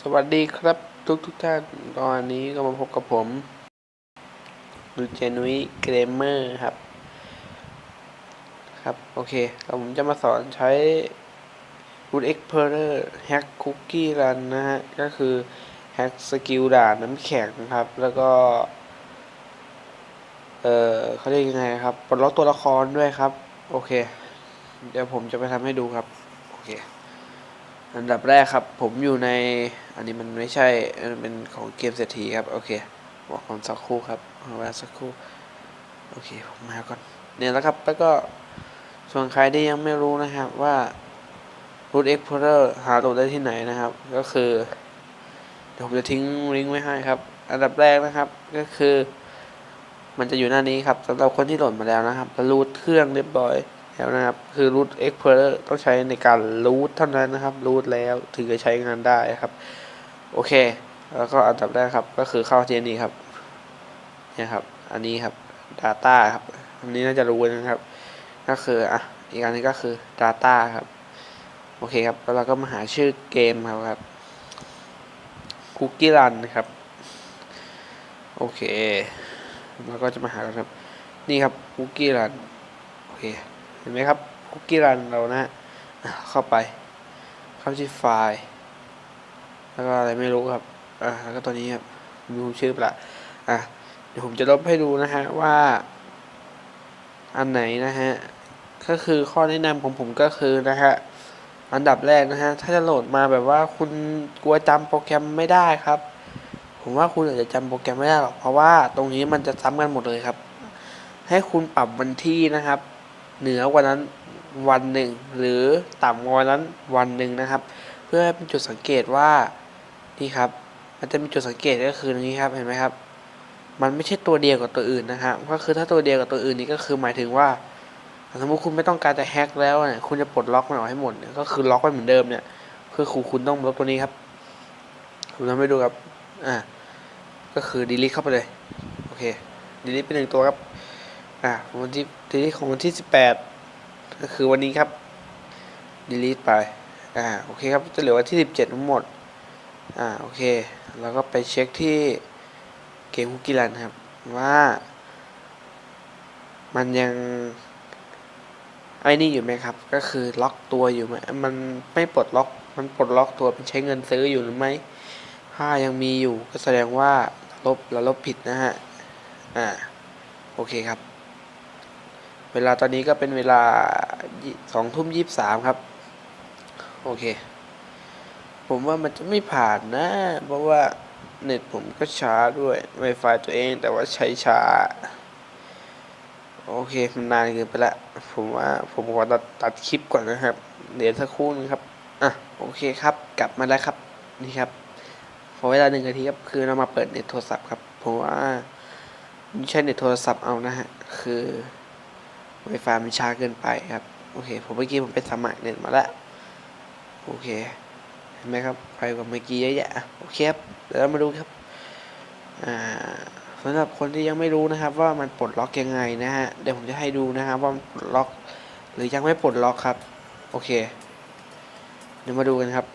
สวัสดีครับทุกทุกท่านตอนนี้ก็มาพบกับผมดูเจนุยเกรมเมอร์ครับ ครับ โอเคแล้วผมจะมาสอนใช้ Root Explorer Hack Cookie Run นะฮะ ก็คือ Hack สกิลด่านน้ำแข็งครับ แล้วก็ เออเขาเรียกยังไงครับปลดล็อกตัวละครด้วยครับ โอเค เดี๋ยวผมจะไปทำให้ดูครับ โอเค อันดับแรกครับ ผมอยู่ใน อันนี้มันไม่ใช่มันเป็นของเกมเศรษฐีครับ โอเคบอกผมสักครู่ครับเอาเวลาสักครู่ โอเค ผมมาก่อน เนี่ยแล้วครับ แล้วก็ ส่วนใครที่ยังไม่รู้นะครับว่า Root Explorer หาโหลดได้ที่ไหนนะครับ ก็คือ เดี๋ยวผมจะทิ้งลิงก์ไว้ให้ครับ อันดับแรกนะครับ ก็คือ มันจะอยู่หน้านี้ครับสำหรับคนที่โหลดมาแล้วนะครับแล้วรูทเครื่องเรียบร้อย แล้วนะครับ คือ root explorer ต้องใช้ในการ root เท่านั้นนะครับ root แล้วถึงจะใช้งานได้ครับ โอเค แล้วก็อันดับแรกครับ ก็คือเข้าที่นี้ครับเนี่ยครับ อันนี้ครับ data ครับ อันนี้น่าจะรู้นะครับ ก็คืออะอีกอันนึงก็คือ data ครับ โอเคครับ แล้วเราก็มาหาชื่อเกมครับครับ cookie run นะครับ โอเค แล้วก็จะมาหากันครับ นี่ครับคุกกี้รัน โอเค ห็นไหมครับคุกกี้รันเรานะฮะเข้าไปเข้าที่ไฟล์แล้วก็อะไรไม่รู้ครับอ่าแล้วก็ตัวนี้ครับไม่รู้ชื่อเปล่าอะเดี๋ยวผมจะลบให้ดูนะฮะว่าอันไหนนะฮะก็คือข้อแนะนำของผมก็คือนะฮะอันดับแรกนะฮะถ้าจะโหลดมาแบบว่าคุณกลัวจำโปรแกรมไม่ได้ครับ ผมว่าคุณอาจจะจำโปรแกรมไม่ได้หรอกเพราะว่าตรงนี้มันจะซ้ำกันหมดเลยครับ ให้คุณปรับวันที่นะครับ เหนือกว่านั้นวันหนึ่ง หรือต่ำกว่านั้นวันหนึ่งนะครับ เพื่อให้เป็นจุดสังเกตว่านี่ครับ มันจะมีจุดสังเกตก็คือตรงนี้ครับเห็นไหมครับ มันไม่ใช่ตัวเดียวกับตัวอื่นนะครับก็คือถ้าตัวเดียวกับตัวอื่นนี่ก็คือหมายถึงว่าสมมติคุณไม่ต้องการจะแฮ็กแล้วเนี่ยคุณจะปลดล็อกมันออกให้หมดเนี่ยก็คือล็อกไว้เหมือนเดิมเนี่ยคือคุณคุณต้องลบตัวนี้ครับผมทำให้ดูครับอ่าก็คือ delete เข้าไปเลยโอเค delete ไปหนึ่งตัวครับ อ่าวันที่ delete ของวันที่สิบแปดก็คือวันนี้ครับ delete ไป อ่า โอเคครับ จะเหลือวันที่สิบเจ็ดทั้งหมด อ่า โอเค แล้วก็ไปเช็คที่เกมคุกกี้รันครับ ว่า มันยังไอ้นี่อยู่ไหมครับ ก็คือล็อกตัวอยู่ไหมมันไม่ปลดล็อก มันปลดล็อกตัวเป็นใช้เงินซื้ออยู่หรือไม่ ถ้ายังมีอยู่ก็แสดงว่าลบเราลบผิดนะฮะ อ่า โอเคครับ เวลาตอนนี้ก็เป็นเวลาสองทุ่มยี่สามครับ โอเค ผมว่ามันจะไม่ผ่านนะ เพราะว่าเน็ตผมก็ช้าด้วย Wi-Fi ตัวเองแต่ว่าใช้ช้า โอเค มันนานเกินไปละ ผมว่าผมขอตัดตัดคลิปก่อนนะครับ เดี๋ยวสักครู่นึงครับ อะ โอเคครับ กลับมาแล้วครับ นี่ครับขอเวลาหนึ่งนาทีครับ คือเรามาเปิดเน็ตโทรศัพท์ครับผมว่าไม่ใช่เน็ตโทรศัพท์เอานะฮะ คือ Wi-Fi มันช้าเกินไปครับ โอเค ผมเมื่อกี้ผมไปสมัครเน็ตมาแล้ว โอเค เห็นไหมครับไฟกว่าเมื่อกี้เยอะแยะ โอเคครับ เดี๋ยวเรามาดูครับ อ่าสำหรับคนที่ยังไม่รู้นะครับ ว่ามันปลดล็อกยังไงนะฮะ เดี๋ยวผมจะให้ดูนะครับว่ามันปลดล็อก หรือยังไม่ปลดล็อกครับ โอเค เดี๋ยวมาดูกันครับ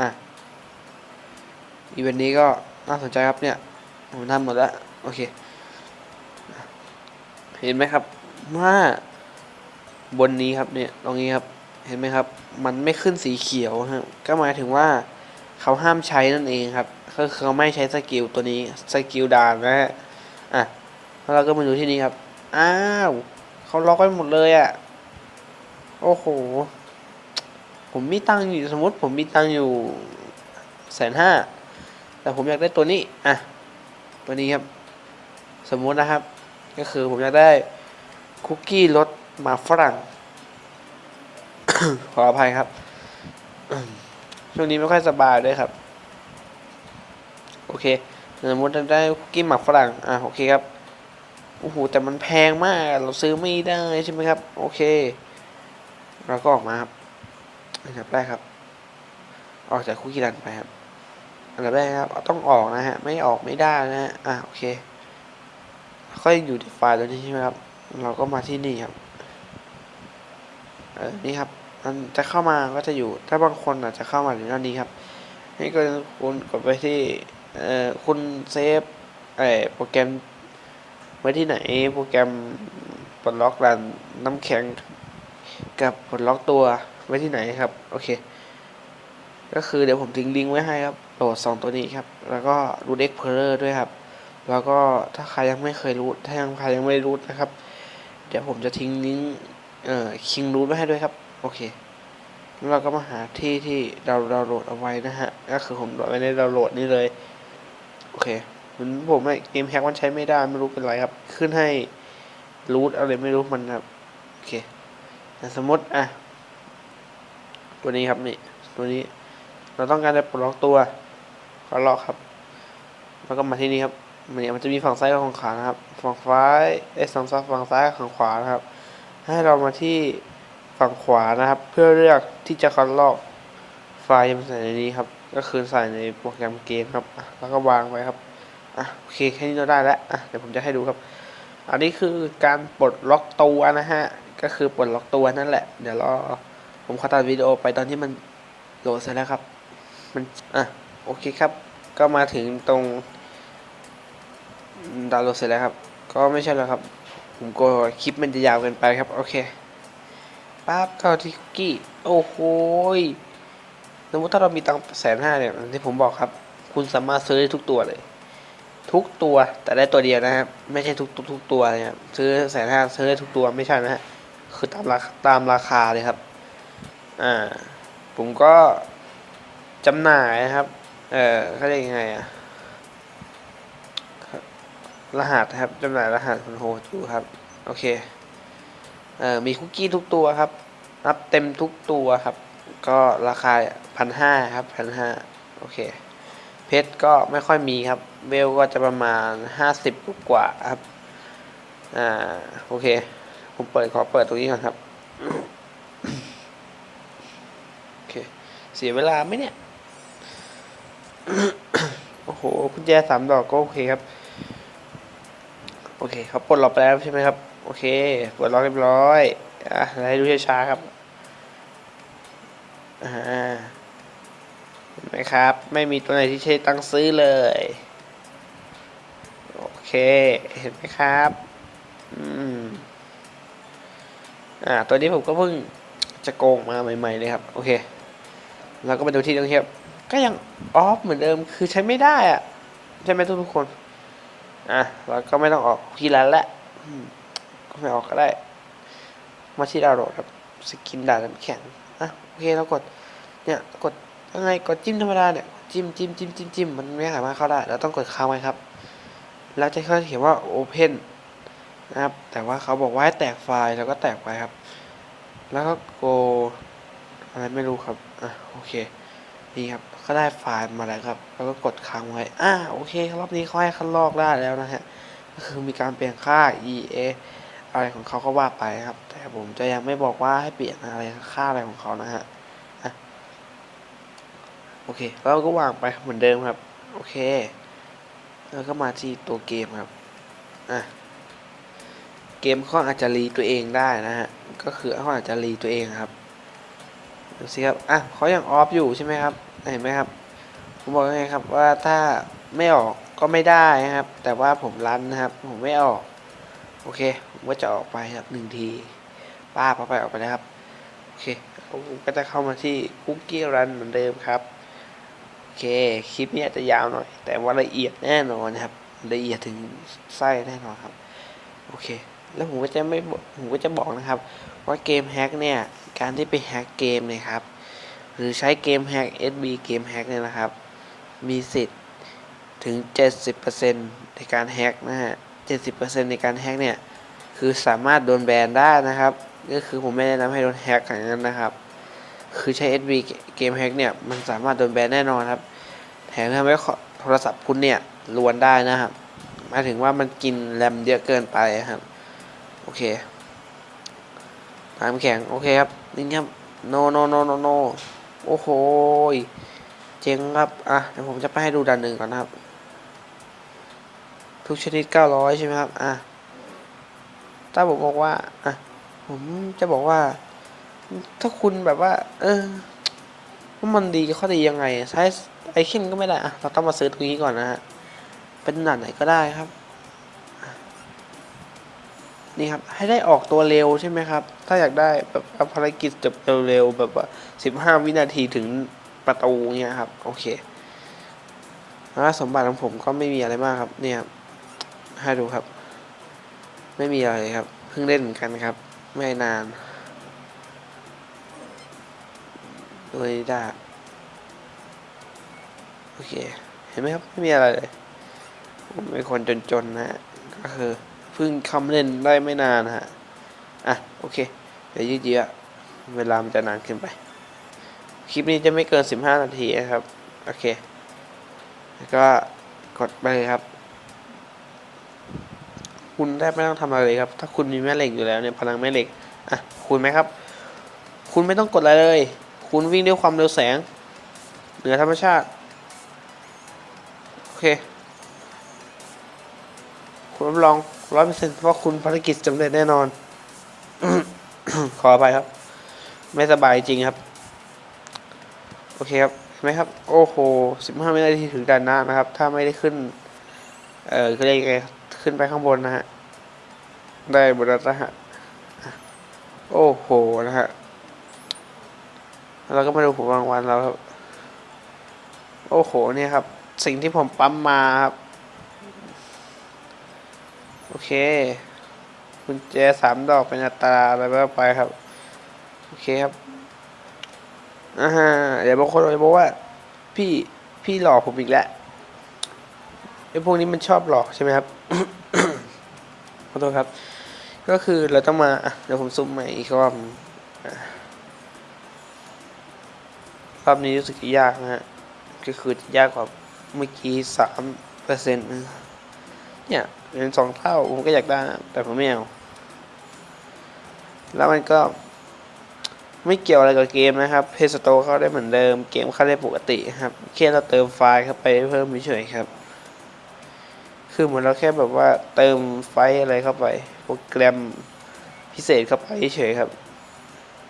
อะ อีเวนต์นี้ก็น่าสนใจครับเนี่ย ผมทำหมดแล้ว โอเค เห็นไหมครับ ว่าบนนี้ครับเนี่ยตรงนี้ครับเห็นไหมครับ มันไม่ขึ้นสีเขียวครับก็หมายถึงว่าเขาห้ามใช้นั่นเองครับก็คือเขาไม่ใช้สกิลตัวนี้สกิลดานนะฮะอะแล้วเราก็มาดูที่นี่ครับอ้าวเขาล็อกไว้หมดเลยอะ่ะโอ้โห ผมมีตังอยู่สมมติผมมีตังอยู่แสนห้าแต่ผมอยากได้ตัวนี้อะตัวนี้ครับ สมมตินะครับ ก็คือผมอยากได้ คุกกี้รสหมาฝรั่ง ขออภัยครับ ช่วงนี้ไม่ค่อยสบายด้วยครับ โอเคสมมติได้คุกกี้หมักฝรั่ง อะโอเคครับ โอ้โห แต่มันแพงมาก เราซื้อไม่ได้ใช่ไหมครับ โอเค เราก็ออกมาครับ อันดับแรกครับ ออกจากคุกกี้รันไปครับ อันดับแรกครับ ต้องออกนะฮะ ไม่ออกไม่ได้นะฮะ อะโอเค ค่อยอยู่ที่ไฟล์ตัวนี้ใช่ไหมครับ เราก็มาที่นี่ครับ เออนี่ครับ มันจะเข้ามาก็จะอยู่ ถ้าบางคนอาจจะเข้ามาถึงด้านนี้ครับ นี่ก็คุณกดไปที่ เอ่อ คุณเซฟไอโปรแกรมไว้ที่ไหน โปรแกรมปลดล็อกรันน้ำแข็ง กับปลดล็อกตัวไว้ที่ไหนครับ โอเค ก็คือเดี๋ยวผมทิ้งลิงก์ไว้ให้ครับ โหลดสองตัวนี้ครับ แล้วก็รูดเอ็กเพลอร์ด้วยครับ แล้วก็ถ้าใครยังไม่เคยรูทถ้ายังใครยังไม่รูทนะครับ เดี๋ยวผมจะทิ้งลิงก์เอ่อคิงรูทไว้ให้ด้วยครับ โอเคแล้วเราก็มาหาที่ที่เราดาวน์โหลดเอาไว้นะฮะ ก็คือผมโหลดไว้ในดาวน์โหลดนี่เลย โอเคเหมือนผมอะเกมแฮกมันใช้ไม่ได้ไม่รู้เป็นไรครับ ขึ้นให้รูทอะไรไม่รู้มันครับ โอเคแต่สมมติอะ ตัวนี้ครับนี่ ตัวนี้ เราต้องการจะปลดล็อกตัวก็ล็อกครับ แล้วก็มาที่นี่ครับ เนี่ยมันจะมีฝั่งซ้ายกับฝั่งขวานะครับ ฝั่งซ้ายไอ้ยฝั่งซ้ายฝั่งซ้ายกับฝั่งขวานะครับ ให้เรามาที่ฝั่งขวานะครับ เพื่อเลือกที่จะคัดลอกไฟล์มาใส่ในนี้ครับ ก็คือใส่ในโปรแกรมเกมครับแล้วก็วางไว้ครับอะโอเคแค่นี้เราได้แล้วอะเดี๋ยวผมจะให้ดูครับ อันนี้คือการปลดล็อกตัวนะฮะก็คือปลดล็อกตัวนั่นแหละ เดี๋ยวรอผมขอตัดวิดีโอไปตอนที่มันโหลดเสร็จแล้วครับ มันอะโอเคครับ ก็มาถึงตรง ดาวน์โหลดเสร็จแล้วครับ ก็ไม่ใช่แล้วครับ ผมกลัวคลิปมันจะยาวเกินไปครับ โอเคปั๊บเข้าที่คุกกี้ โอ้โหสมมติถ้าเรามีตังแสนห้าเนี่ยที่ผมบอกครับ คุณสามารถซื้อได้ทุกตัวเลย ทุกตัวแต่ได้ตัวเดียวนะครับ ไม่ใช่ทุกทุกทุกตัวนะครับซื้อแสนห้าซื้อได้ทุกตัวไม่ใช่นะฮะคือตามราคาตามราคาเลยครับ อ่า ผมก็จำหน่ายนะครับ เอ่อเขาเรียกยังไงอะ รหัสครับจำหน่ายรหัสคุณโฮจูครับ โอเค เอ่อ มีคุกกี้ทุกตัวครับ รับเต็มทุกตัวครับ ก็ราคาพันห้าครับพันห้าโอเค เพชรก็ไม่ค่อยมีครับ เวลก็จะประมาณห้าสิบกว่าครับ อ่า โอเค ผมเปิดขอเปิดตรงนี้ก่อนครับ โอเค เสียเวลาไหมเนี่ย โอ้โหกุญแจสามดอกก็โอเคครับ โอเคเขาปลดล็อกไปแล้วใช่ไหมครับ โอเคปลดล็อกเรียบร้อยอะให้ดูช้าๆครับอ่าเห็นไหมครับ ไม่มีตัวไหนที่ใช้ตั้งซื้อเลย โอเค เห็นไหมครับ อืม อ่า ตัวนี้ผมก็เพิ่งจะโกงมาใหม่ๆเลยครับ โอเค เราก็มาดูที่ตรงนี้ครับ ก็ยังออฟเหมือนเดิม คือใช้ไม่ได้อะใช่ไหมทุกทุกคน อะเราก็ไม่ต้องออกที่ร้านละก็ไม่ออกก็ได้ มาที่ดาวโหลดครับสกินดานน้ำแข็งอะโอเคเรากดเนี่ยกดยังไงกดจิ้มธรรมดาเนี่ยจิ้มจิ้มจิ้มจิ้มจิ้มมันไม่สามารถเข้าได้เราต้องกดค้างไว้ครับ แล้วจะเขาเขียนว่า Open นะครับ แต่ว่าเขาบอกว่าให้แตกไฟล์แล้วก็แตกไปครับ แล้วก็ go อะไรไม่รู้ครับ อะ โอเค นี่ครับก็ได้ไฟล์มาแล้วครับ แล้วก็กดค้างไว้ อ่าโอเค รอบนี้เขาให้คัดลอกได้แล้วนะฮะ ก็คือมีการเปลี่ยนค่า EA อะไรของเขาก็ว่าไปครับ แต่ผมจะยังไม่บอกว่าให้เปลี่ยนอะไรค่าอะไรของเขานะฮะโอเคแล้วก็วางไปเหมือนเดิมครับ โอเค แล้วก็มาที่ตัวเกมครับอะเกมเขาอาจจะรีตัวเองได้นะฮะ ก็คือเขาอาจจะรีตัวเองครับ ดูสิครับ อะเขายังออฟอยู่ใช่ไหมครับ เห็นไหมครับ ผมบอกยังไงครับว่าถ้าไม่ออกก็ไม่ได้นะครับ แต่ว่าผมรันนะครับ ผมไม่ออก โอเค ผมก็จะออกไปครับหนึ่งที ป้าพอไปออกไปแล้วครับ โอเค ผมก็จะเข้ามาที่คุกกี้รันเหมือนเดิมครับ โอเค คลิปนี้อาจจะยาวหน่อย แต่ว่าละเอียดแน่นอนนะครับ ละเอียดถึงไส้แน่นอนครับ โอเค แล้วผมก็จะไม่ผมก็จะบอกนะครับ ว่าเกมแฮกเนี่ย การที่ไปแฮกเกมเนี่ยครับ หรือใช้เกมแฮก SB เกมแฮกเนี่ยนะครับ มีสิทธิ์ถึง 70%ในการแฮกนะฮะ 70%ในการแฮกเนี่ย คือสามารถโดนแบนได้นะครับ ก็คือผมไม่แนะนำให้โดนแฮกอย่างนั้นนะครับ คือใช้ SB เกมแฮกเนี่ย มันสามารถโดนแบนแน่นอนครับ แถมทำให้โทรศัพท์คุณเนี่ยลวนได้นะครับหมายถึงว่ามันกินแรมเยอะเกินไปครับ โอเคน้ำแข็งโอเคครับนี่ครับ no no no no no โอ้โหเจ๋งครับ อะเดี๋ยวผมจะไปให้ดูดันหนึ่งก่อนนะครับ ทุกชนิด 900 ใช่ไหมครับ อะถ้าผมบอกว่า อะ ผมจะบอกว่า ถ้าคุณแบบว่า เออว่ามันดีข้อดียังไง ใช้ไอเคนก็ไม่ได้ อะ เราต้องมาซื้อตรงนี้ก่อนนะฮะ เป็นหนาดไหนก็ได้ครับ นี่ครับ ให้ได้ออกตัวเร็วใช่ไหมครับ ถ้าอยากได้แบบภารกิจจบเร็วๆแบบว่าสิบห้าวินาทีถึงประตูเนี่ยครับ โอเคแล้วสมบัติของผมก็ไม่มีอะไรมากครับ เนี่ยครับให้ดูครับ ไม่มีอะไรครับ เพิ่งเล่นเหมือนกันครับ ไม่นานโดยดาโอเค เห็นไหมครับ ไม่มีอะไรเลยผมเป็นคนจนๆนะ ก็คือ พิ่งคำเล่นได้ไม่นานฮะ อะ โอเค เดี๋ยวยืดเยื้อเวลามันจะนานขึ้นไป คลิปนี้จะไม่เกิน 15 นาทีนะครับ โอเค แล้วก็กดไปเลยครับ คุณแทบไม่ต้องทำอะไรเลยครับ ถ้าคุณมีแม่เหล็กอยู่แล้วเนี่ยพลังแม่เหล็ก อะ คุณไหมครับ คุณไม่ต้องกดอะไรเลย คุณวิ่งด้วยความเร็วแสง เหนือธรรมชาติ โอเค คุณรับรอง ร้อยเปอร์เซ็นต์ว่าคุณภารกิจสำเร็จแน่นอน ขออภัยครับ ไม่สบายจริงครับ โอเคครับเห็นไหมครับ โอ้โหสิบห้าวินาทีถึงด่านหน้านะครับ ถ้าไม่ได้ขึ้น เอ่อเขาเรียกไงขึ้นไปข้างบนนะฮะ ได้บนัสนะฮะ โอ้โหนะฮะเราก็มาดูผลรางวัลเราครับ โอ้โห เนี่ยครับ สิ่งที่ผมปั๊มมาครับ โอเคกุญแจสามดอกเป็นอัตราอะไรก็ไปครับ โอเคครับอ่าฮะเดี๋ยวบางคนอาจจะบอกว่า พี่พี่หลอกผมอีกแล้วไอ้พวกนี้มันชอบหลอกใช่ไหมครับขอโทษครับ ก็คือเราต้องมาเดี๋ยวผมซุ่มใหม่อีกรอบรอบนี้รู้สึกยากนะฮะก็คือจะยากกว่าเมื่อกี้สามเปอร์เซ็นต์ เนี่ยเป็นสองเท่าผมก็อยากได้นะแต่ผมไม่เอาแล้วมันก็ไม่เกี่ยวอะไรกับเกมนะครับเพสโตเข้าได้เหมือนเดิม เกมเข้าได้ปกติครับแค่เราเติมไฟล์เข้าไปเพิ่มเฉยครับ คือเหมือนเราแค่แบบว่าเติมไฟล์อะไรเข้าไป โปรแกรมพิเศษเข้าไปเฉยครับ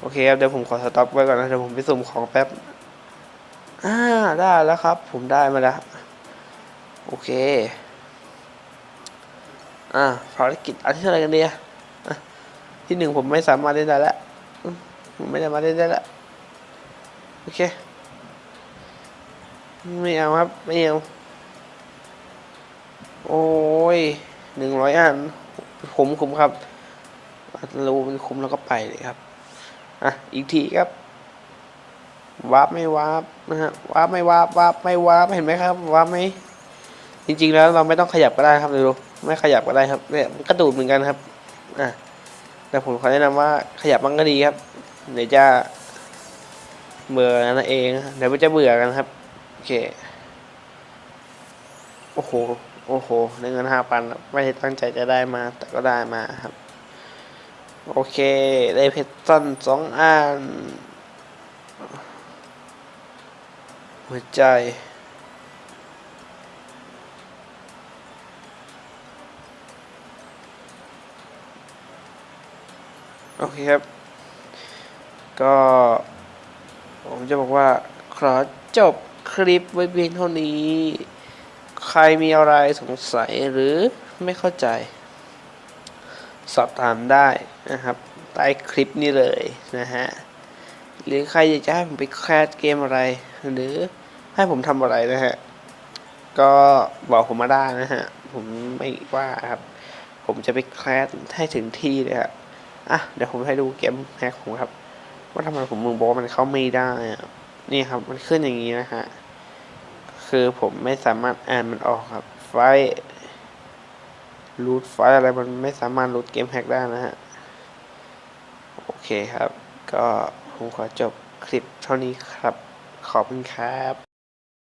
โอเคครับเดี๋ยวผมขอสต็อปไว้ก่อนนะเดี๋ยวผมไปสุ่มของแป๊บอ่าได้แล้วครับ ผมได้มาแล้ว โอเค อ่าภารกิจอันที่เท่าไหรกันดีอะอะที่หนึ่งผมไม่สามารถเล่นได้แล้วผมไม่สามารถเล่นได้แล้วโอเค ไม่เอาครับ ไม่เอา โอ้ยหนึ่งร้อยอันคุ้มคุ้มครับรู้มันคุ้มแล้วก็ไปเลยครับ อะ อีกทีครับวาร์ปไม่วาร์ปนะฮะวาร์ปไม่วาร์ปวาร์ปไม่วาร์ปเห็นไหมครับวาร์ปไหมจริง ๆ แล้วเราไม่ต้องขยับก็ได้ครับดู ไม่ขยับก็ได้ครับเนี่ยกระดูดเหมือนกันครับอะแต่ผมขอแนะนำว่าขยับมันก็ดีครับเดี๋ยวจะเบื่อนั่นเอง เดี๋ยวมันจะเบื่อกันครับโอเคโอ้โหโอ้โหได้เงินห้าพันไม่ได้ตั้งใจจะได้มา แต่ก็ได้มาครับ โอเค ได้เพชรสั้นสองอันหัวใจ โอเคครับ ก็ ผมจะบอกว่าขอจบคลิปไว้เพียงเท่านี้ ใครมีอะไรสงสัยหรือไม่เข้าใจ สอบถามได้นะครับใต้คลิปนี้เลยนะฮะ หรือใครอยากจะให้ผมไปแคสเกมอะไร หรือให้ผมทำอะไรนะฮะ ก็บอกผมมาได้นะฮะ ผมไม่ว่าครับ ผมจะไปแคสให้ถึงที่เลยครับ อะเดี๋ยวผมให้ดูเกมแฮกผมครับ ว่าทำไมผมมึงบอกมันเข้าไม่ได้อะนี่ครับ มันขึ้นอย่างนี้นะฮะคือผมไม่สามารถอ่านมันออกครับ ไฟรูทไฟอะไรมันไม่สามารถรูทเกมแฮกได้นะฮะโอเคครับ ก็ผมขอจบคลิปเท่านี้ครับ ขอบคุณครับ